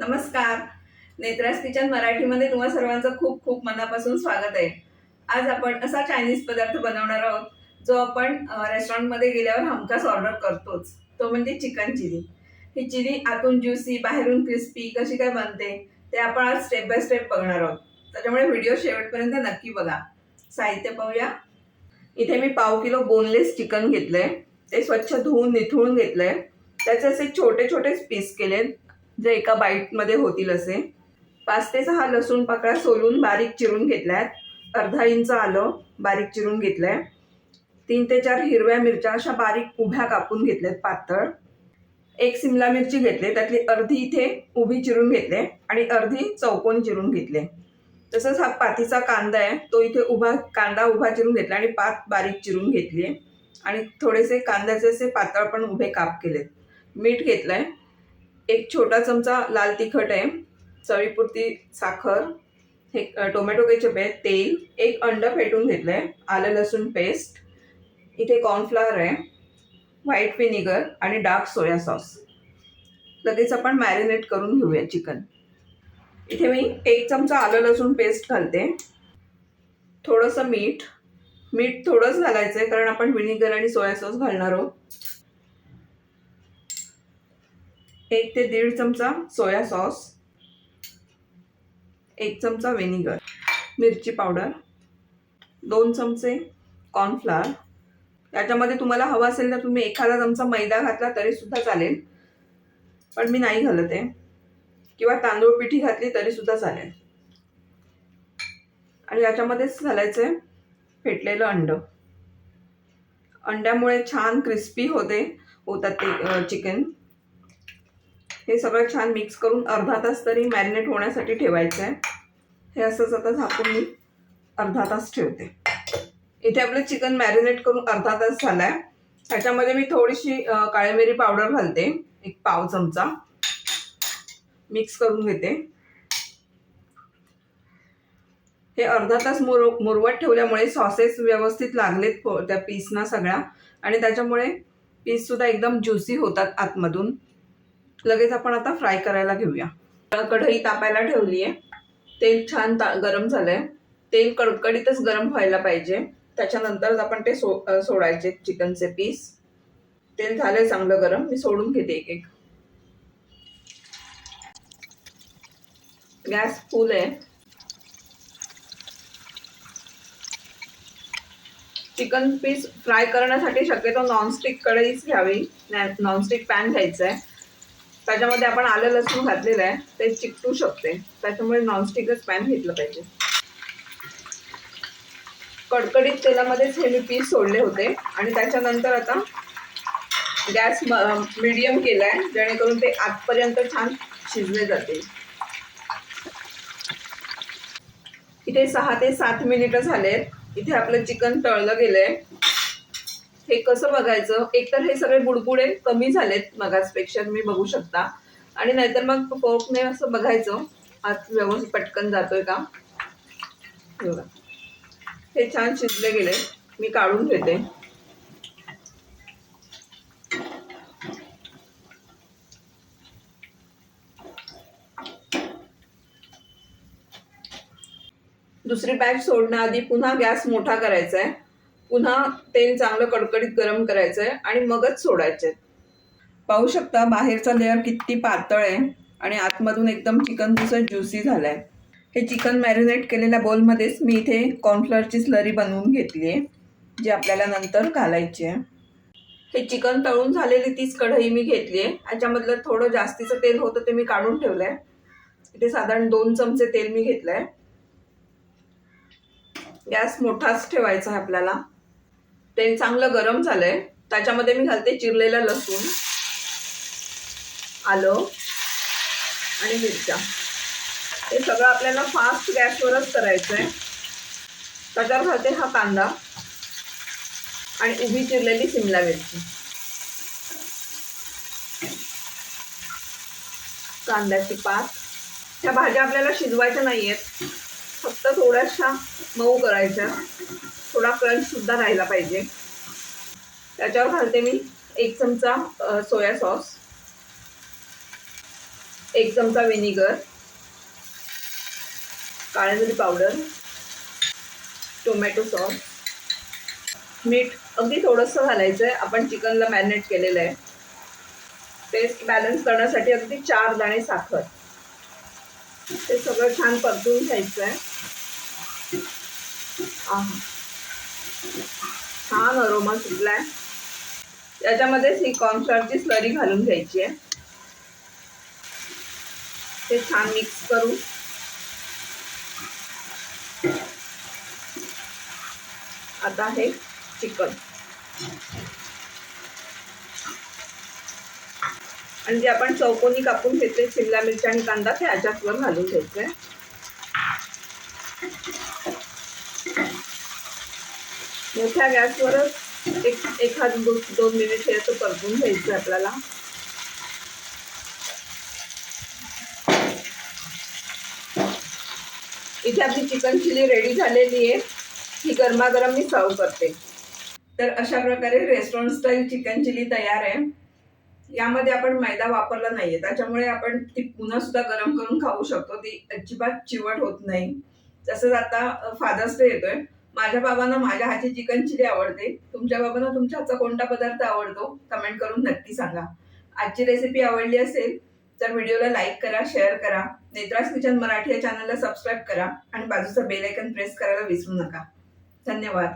नमस्कार. नेत्रास किचन मराठीमध्ये तुम्हा सर्वांचं खूप खूप मनापासून स्वागत आहे. आज आपण असा चायनीज पदार्थ बनवणार आहोत जो आपण रेस्टॉरंटमध्ये गेल्यावर हमखास ऑर्डर करतोच. तो म्हणजे चिकन चिली ही चिली आतून ज्युसी बाहेरून क्रिस्पी कशी काय बनते ते आपण आज स्टेप बाय स्टेप बघणार आहोत. त्याच्यामुळे व्हिडिओ शेवटपर्यंत नक्की बघा. साहित्य पाहूया. इथे मी पाव किलो बोनलेस चिकन घेतलंय. ते स्वच्छ धुवून निथळून घेतलंय. त्याचे असे छोटे छोटेच पीस केले जे एका बाईटमध्ये होतील असे. पाच ते सहा लसूण पाकळ्या सोलून बारीक चिरून घेतल्या आहेत अर्धा इंच आलं बारीक चिरून घेतलंय. तीन ते चार हिरव्या मिरच्या अशा बारीक उभ्या कापून घेतल्यात पातळ. एक सिमला मिरची घेतली त्यातली अर्धी इथे उभी चिरून घेतले आणि अर्धी चौकोन चिरून घेतले. तसंच हा पातीचा कांदा आहे तो इथे उभा कांदा उभा चिरून घेतला आणि पात बारीक चिरून घेतली. आहे आणि थोडेसे कांद्याचे असे पातळ पण उभे काप केलेत. मीठ घेतलं आहे एक छोटा चमचा लाल तिखट आहे. चवीपुरती साखर हे टोमॅटो केचप आहे तेल एक अंड फेटून घेतलं आहे आलं लसूण पेस्ट. इथे कॉर्नफ्लॉवर आहे व्हाईट विनिगर आणि डार्क सोया सॉस लगेच आपण मॅरिनेट करून घेऊया चिकन इथे मी एक चमचा आलं लसूण पेस्ट घालते. थोडंसं मीठ. मीठ थोडंच घालायचं आहे कारण आपण विनिगर आणि सोया सॉस घालणार आहोत. एक ते दीड चमचा सोया सॉस एक चमचा व्हिनेगर मिरची पावडर दोन चमचे कॉर्नफ्लावर. याच्यामध्ये तुम्हाला हवं असेल तर तुम्ही एखादा चमचा मैदा घातला तरी सुद्धा चालेल पण मी नाही घालत आहे. किंवा तांदूळ पिठी घातली तरी सुद्धा चालेल. आणि याच्यामध्येच घालायचं आहे फेटलेलं अंड. अंड्यामुळे छान क्रिस्पी होते होतात ते चिकन. हे सगळं छान मिक्स करून अर्धा तास तरी मॅरिनेट होण्यासाठी ठेवायचं आहे हे असंच आता झाकून मी अर्धा तास ठेवते. इथे आपलं चिकन मॅरिनेट करून अर्धा तास झाला आहे ह्याच्यामध्ये मी थोडीशी काळी मिरी पावडर घालते. एक पाव चमचा. मिक्स करून घेते. हे अर्धा तास मुर मुरवत ठेवल्यामुळे सॉसेस व्यवस्थित लागलेत त्या पीसना सगळ्या. आणि त्याच्यामुळे पीससुद्धा एकदम ज्युसी होतात आतमधून. लगेच आपण आता फ्राय करायला घेऊया. कढई तापायला ठेवली आहे तेल छान ता गरम झालंय. तेल कडकडीतच गरम व्हायला पाहिजे. त्याच्यानंतरच आपण ते सो सोडायचे चिकनचे पीस. तेल झालंय चांगलं गरम. मी सोडून घेते एक एक. गॅस फुल आहे. चिकन पीस फ्राय करण्यासाठी शक्यतो नॉनस्टिक कढईच घ्यावी. नॉनस्टिक पॅन घ्यायचं आहे त्याच्यामध्ये आपण आलं लसूण घातलेलं आहे ते चिकटू शकते. त्याच्यामुळे नॉनस्टिकच पॅन घेतलं पाहिजे. कडकडीत तेलामध्येच हे मी पीस सोडले होते. आणि त्याच्यानंतर आता गॅस मिडियम केलाय जेणेकरून ते आतपर्यंत छान शिजले जाते इथे सहा ते सात मिनिटं झालेत. इथे आपलं चिकन तळलं गेलंय. हे कसं बघायचं? एकतर हे सगळे बुडबुडे कमी झालेत मगाचपेक्षा तुम्ही बघू शकता. आणि नाहीतर मग फोर्कने असं बघायचं. आत व्यवस्थित पटकन जातोय का? हे बघा. हे छान शिजले गेले. मी काढून घेते. दुसरी बॅच सोडण्याआधी पुन्हा गॅस मोठा करायचा आहे पुन्हा तेल चांगलं कडकडीत गरम करायचं आहे आणि मगच सोडायचे पाहू शकता बाहेरचा लेअर किती पातळ आहे आणि आतमधून एकदम चिकन दुसरं ज्युसी झालं आहे हे चिकन मॅरिनेट केलेल्या बोलमध्येच मी इथे कॉर्नफ्लॉवरची स्लरी बनवून घेतली आहे जी आपल्याला नंतर घालायची आहे. हे चिकन तळून झालेली तीच कढई मी घेतली आहे याच्यामधलं थोडं जास्तीचं तेल होतं ते मी काढून ठेवलं आहे इथे साधारण दोन चमचे तेल मी घेतलं आहे गॅस मोठाच ठेवायचा आहे आपल्याला. ते चांगलं गरम झालंय. त्याच्यामध्ये मी घालते चिरलेलं लसूण आलं आणि मिरच्या. हे सगळं आपल्याला फास्ट गॅसवरच करायचं आहे त्याच्यावर घालते हा कांदा आणि उभी चिरलेली सिमला मिरची. कांद्याची पात. ह्या भाज्या आपल्याला शिजवायच्या नाही आहेत फक्त थोड्याशा मऊ करायच्या. थोडा क्रंचसुद्धा राहिला पाहिजे. त्याच्यावर घालते मी एक चमचा सोया सॉस. एक चमचा विनिगर काळी मिरी पावडर. Tomato sauce. मीठ अगदी थोडंसं घालायचं आहे आपण चिकनला मॅरिनेट केलेलं आहे. टेस्ट बॅलन्स करण्यासाठी अगदी चार दाणे साखर. ते सगळं छान परतून घ्यायचं आहे. छान अरोमा सुटलाय. याच्यामध्येच ही कॉर्नफ्लॉरची स्लरी घालून घ्यायची आहे. ते छान मिक्स करू. आता हे चिकन आणि जे आपण चौकोनी कापून घेतले शिमला मिरची आणि कांदा ते याच्यातवर घालून घ्यायचे मोठ्या गॅसवरच एक एखाद दोन मिनिट हे असं परतून घ्यायचं आपल्याला. इथे आपली चिकन चिली रेडी झालेली आहे. ही गरमागरम मी सर्व करते. तर अशा प्रकारे रेस्टॉरंट स्टाईल चिकन चिली तयार आहे. यामध्ये आपण मैदा वापरला नाहीये. त्याच्यामुळे आपण ती पुन्हा सुद्धा गरम करून खाऊ शकतो. ती अजिबात चिवट होत नाही. तसंच आता फादर्स डे येतोय. माझ्या बाबांना माझ्या हातची चिकन चिली आवडते. तुमच्या बाबांना तुमच्या हातचा कोणता पदार्थ आवडतो कमेंट करून नक्की सांगा. आजची रेसिपी आवडली असेल तर व्हिडिओला लाईक करा शेअर करा. नेत्रास किचन मराठी या चॅनलला सबस्क्राईब करा. आणि बाजूचा बेल आयकन प्रेस करायला विसरू नका. धन्यवाद.